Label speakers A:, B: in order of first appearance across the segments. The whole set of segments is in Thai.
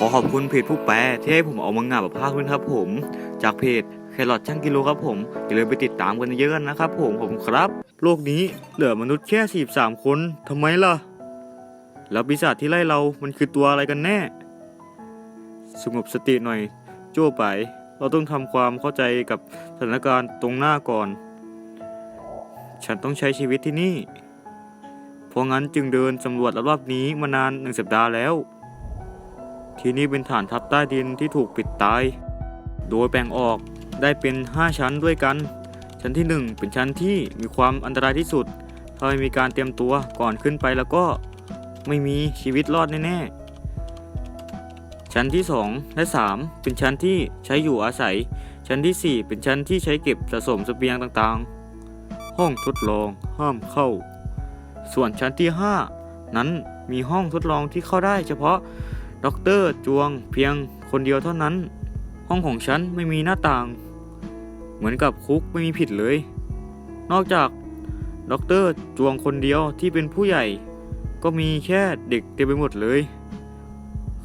A: ขอขอบคุณเพจผู้แปลที่ให้ผมเอามังงะมาพากย์ด้นครับผม จากเพจแครอทช่างกิโลครับผม อย่าลืมไปติดตามกันเยอะๆนะครับผมผมครับ โลกนี้เหลือมนุษย์แค่ 43 คนทำไมล่ะ แล้วปีศาจที่ไล่เรามันคือตัวอะไรกันแน่ สงบสติหน่อย โจ้ไป เราต้องทำความเข้าใจกับสถานการณ์ตรงหน้าก่อน ฉันต้องใช้ชีวิตที่นี่ เพราะงั้นจึงเดินสำรวจรอบนี้มานานหนึ่งสัปดาห์แล้ว ที่นี่เป็นฐานทัพใต้ดินที่ถูกปิดตาย โดยแบ่งออกได้เป็น 5 ชั้นด้วยกัน ชั้นที่ 1 เป็นชั้นที่มีความอันตรายที่สุด ถ้าไม่มีการเตรียมตัวก่อนขึ้นไปแล้วก็ไม่มีชีวิตรอดแน่ๆ ชั้นที่ 2 และ 3 เป็นชั้นที่ใช้อยู่อาศัย ชั้นทีสี่4 เป็นชั้นที่ใช้เก็บสะสมสเสบียงต่างๆ ห้องทดลองห้ามเข้า ส่วนชั้นที่ 5 นั้นมีห้องทดลองที่เข้าได้เฉพาะ ด็อกเตอร์จวงเพียงคนเดียวเท่านั้น ห้องของฉันไม่มีหน้าต่าง เหมือนกับคุกไม่มีผิดเลย นอกจากด็อกเตอร์จวงคนเดียวที่เป็นผู้ใหญ่ ก็มีแค่เด็กเต็มไปหมดเลย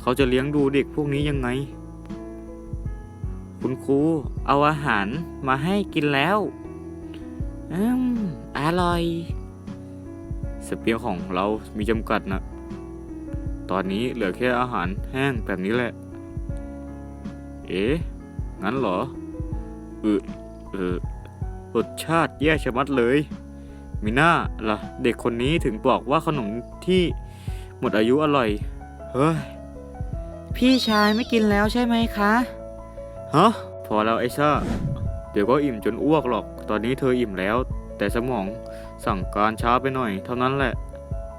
A: เขาจะเลี้ยงดูเด็กพวกนี้ยังไง คุณครูเอาอาหารมาให้กินแล้วอืมอร่อย สเปียของเรามีจำกัดนะ ตอนนี้เหลือแค่อาหารแห้งแบบนี้แหละ เอ๊ะ งั้นเหรอเออเออรสชาติแย่ชะมัดเลย มีหน้าล่ะ เด็กคนนี้ถึงบอกว่าขนมที่หมดอายุอร่อย เฮ้ย
B: พี่ชายไม่กินแล้วใช่ไหมคะ
A: ฮะ พอแล้วไอ้ซ่า เดี๋ยวก็อิ่มจนอ้วกหรอก ตอนนี้เธออิ่มแล้ว แต่สมองสั่งการช้าไปหน่อย เท่านั้นแหละ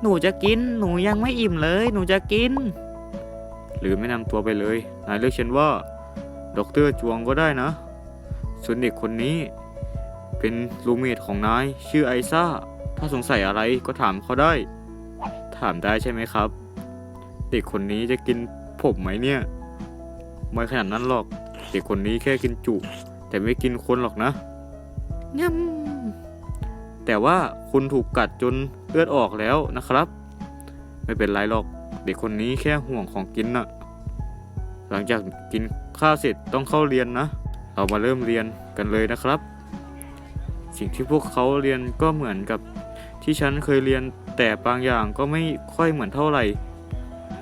B: หนูจะกิน หนูยังไม่อิ่มเลย หนูจะกิน
A: หรือไม่นำตัวไปเลย นายเลือกฉันว่าด็อกเตอร์จวงก็ได้นะ ส่วนเด็กคนนี้ เป็นรูเมทของนาย ชื่อไอซ่า ถ้าสงสัยอะไรก็ถามเขาได้ ถามได้ใช่ไหมครับ เด็กคนนี้จะกินผมไหมเนี่ย ไม่ขนาดนั้นหรอก เด็กคนนี้แค่กินจุ แต่ไม่กินคนหรอกนะ
B: งำ
A: แต่ว่าคุณถูกกัดจนเลือดออกแล้วนะครับ ไม่เป็นไรหรอกเด็กคนนี้แค่ห่วงของกินน่ะ หลังจากกินข้าวเสร็จต้องเข้าเรียนนะ เรามาเริ่มเรียนกันเลยนะครับ สิ่งที่พวกเขาเรียนก็เหมือนกับที่ฉันเคยเรียนแต่บางอย่างก็ไม่ค่อยเหมือนเท่าไหร่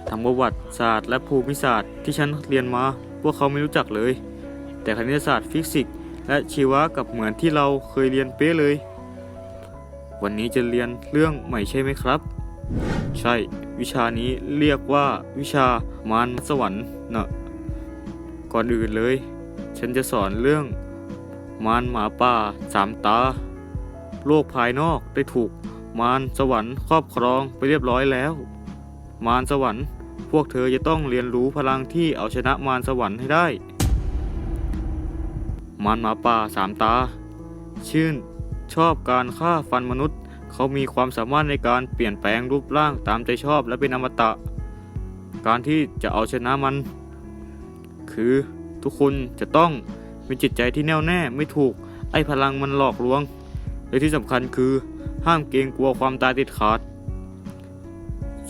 A: ทางประวัติศาสตร์และภูมิศาสตร์ที่ฉันเรียนมา พวกเขาไม่รู้จักเลย แต่คณิตศาสตร์ฟิสิกส์และชีวะกับเหมือนที่เราเคยเรียนเป๊ะเลย วันนี้จะเรียนเรื่องใหม่ใช่ไหมครับ ใช่ วิชานี้เรียกว่าวิชามารสวรรค์นะก่อนอื่นเลย ฉันจะสอนเรื่องมารหมาป่าสามตา โลกภายนอกได้ถูกมารสวรรค์ครอบครองไปเรียบร้อยแล้ว มารสวรรค์ พวกเธอจะต้องเรียนรู้พลังที่เอาชนะมารสวรรค์ให้ได้ มารหมาป่าสามตา ชื่น ชอบการฆ่าฟันมนุษย์ เขามีความสามารถในการเปลี่ยนแปลงรูปร่างตามใจชอบและเป็นอมตะ การที่จะเอาชนะมัน คือทุกคนจะต้องมีจิตใจที่แน่วแน่ไม่ถูกไอ้พลังมันหลอกลวง และที่สำคัญคือห้ามเกรงกลัวความตายเด็ดขาด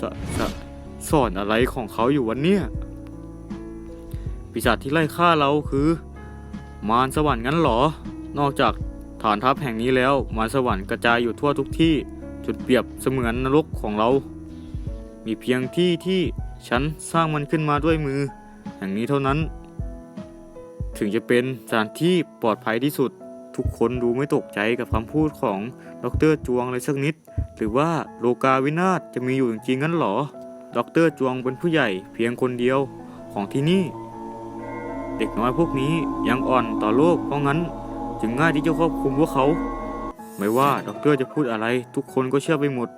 A: สสสอนอะไรของเขาอยู่วันเนี้ยปีศาจที่ไล่ฆ่าเราคือ มารสวรรค์งั้นหรอ นอกจาก ฐานทัพแห่งนี้แล้วมารสวรรค์กระจายอยู่ทั่วทุกที่จุดเปรียบเสมือนนรกของเรา มีเพียงที่ที่ฉันสร้างมันขึ้นมาด้วยมือ แห่งนี้เท่านั้น ถึงจะเป็นสถานที่ปลอดภัยที่สุด ทุกคนดูไม่ตกใจกับคำพูดของดรจวงเลยสักนิด หรือว่าโลกาวินาศจะมีอยู่จริงงั้นหรอดรจวงเป็นผู้ใหญ่เพียงคนเดียวของที่นี่ เด็กน้อยพวกนี้ยังอ่อนต่อโลกเพราะงั้น จึงง่ายที่จะควบคุมพวกเขา ไม่ว่าด็อกเตอร์จะพูดอะไร ทุกคนก็เชื่อไปหมด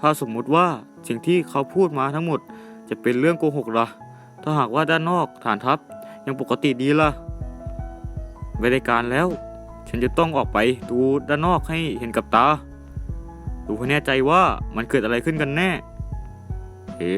A: ถ้าสมมุติว่าสิ่งที่เขาพูดมาทั้งหมด จะเป็นเรื่องโกหกล่ะ ถ้าหากว่าด้านนอกฐานทัพยังปกติดีล่ะไม่ได้การแล้ว ฉันจะต้องออกไปดูด้านนอกให้เห็นกับตา ดูให้แน่ใจว่ามันเกิดอะไรขึ้นกันแน่ เอ๊